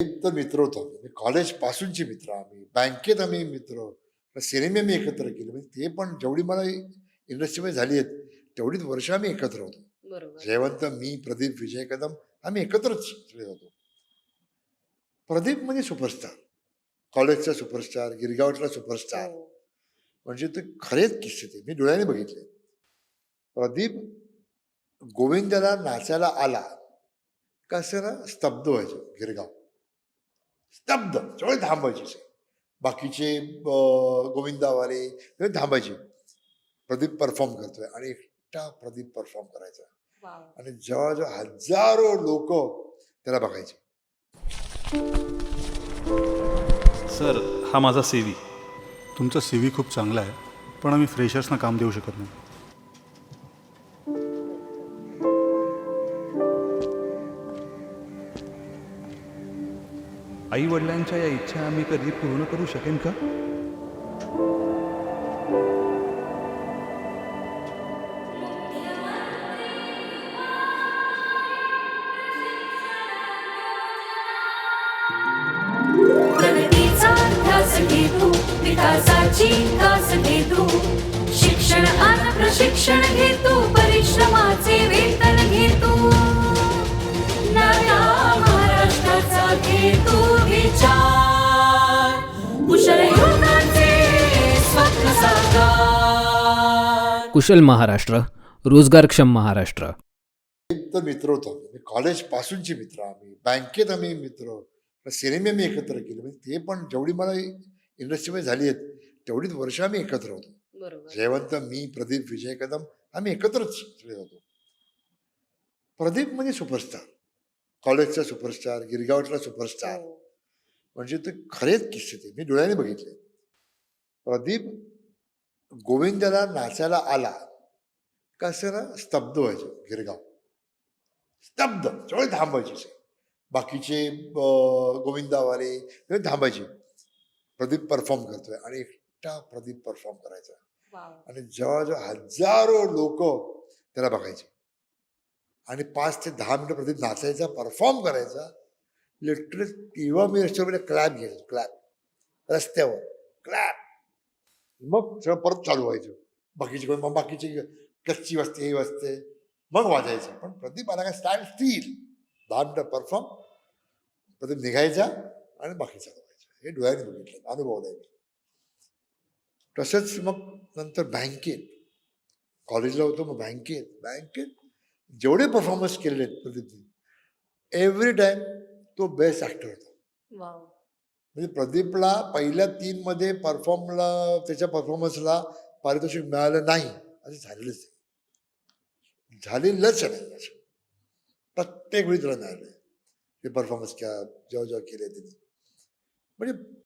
तर मित्र होतो. कॉलेज पासूनचे मित्र आम्ही. बँकेत आम्ही मित्र. सिनेमे आम्ही एकत्र केले. म्हणजे ते पण जेवढी मला इंडस्ट्रीमध्ये झाली आहेत तेवढीच वर्ष आम्ही एकत्र होतो. जयवंत मी प्रदीप विजय कदम आम्ही एकत्रच होतो. प्रदीप म्हणजे सुपरस्टार कॉलेजचा सुपरस्टार गिरगावचा सुपरस्टार हो. म्हणजे ते खरेच किस्से ते. मी डोळ्याने बघितले. प्रदीप गोविंदाला नाचायला आला. का स्तब्ध व्हायचं गिरगाव. स्तब्ध. सगळे थांबायचे. बाकीचे गोविंदावाले ते थांबायचे. प्रदीप परफॉर्म करतोय आणि एकटा प्रदीप परफॉर्म करायचा. वाव. आणि जवळजवळ हजारो लोक त्याला बघायचे. सर हा माझा सी व्ही तुमचा सी व्ही खूप चांगला आहे पण आम्ही फ्रेशर्सना काम देऊ शकत नाही. आई वडिलांच्या या इच्छा मी कधी पूर्ण करू शकेन का? विकासाची कास शिक्षण आणि प्रशिक्षण घेतो. कुशल महाराष्ट्र रोजगारक्षम महाराष्ट्र. तर मित्र होतो. कॉलेज पासूनचे मित्र आम्ही. बँकेत आम्ही मित्र. सिनेमे आम्ही एकत्र केले. म्हणजे ते पण जेवढी मला इंडस्ट्रीमध्ये झाली आहेत तेवढीच वर्ष आम्ही एकत्र होतो. बरोबर. जयवंत मी प्रदीप विजय कदम आम्ही एकत्रच सगळे होतो. प्रदीप म्हणजे सुपरस्टार कॉलेजचा सुपरस्टार गिरगावचा सुपरस्टार हो. म्हणजे ते खरेच किस्से ते. मी डोळ्याने बघितले. प्रदीप गोविंदाला नाचायला आला. का ना स्तब्ध व्हायचं गिरगाव. स्तब्ध सगळे थांबायचे. बाकीचे गोविंदावाले थांबायचे. प्रदीप परफॉर्म करतोय आणि एकटा प्रदीप परफॉर्म करायचा. आणि जवळजवळ हजारो लोक त्याला बघायचे. आणि पाच ते दहा मिनिटं प्रदीप नाचायचा परफॉर्म करायचा. लिटरली तेव्हा मी रस्त्यावर क्लॅप घ्यायचो क्लॅप रस्त्यावर. क्लॅप मग सगळं परत चालू व्हायचं. बाकीचे कोण मग बाकीचे कच्ची वाजते हे मग वाजायचं. पण प्रदीप आला का स्टँड स्टील दहा मिनिटं परफॉर्म प्रदीप निघायचा आणि बाकी चालू व्हायचं. हे डोळ्याने बघितलं. अनुभवलंय मी तसंच मग नंतर बँकेत कॉलेजला होतो मग बँकेत बँकेत जेवढे परफॉर्मन्स केलेले प्रदीपने एव्हरी टाइम तो बेस्ट ॲक्टर होता. म्हणजे प्रदीपला पहिल्या तीन मध्ये परफॉर्मला त्याच्या परफॉर्मन्सला पारितोषिक मिळालं नाही. असं झालेलंच नाही झालेलंच नाही. असं प्रत्येक वेळी तुला मिळालं ते परफॉर्मन्स क्या जेव्हा जेव्हा केले त्यांनी. म्हणजे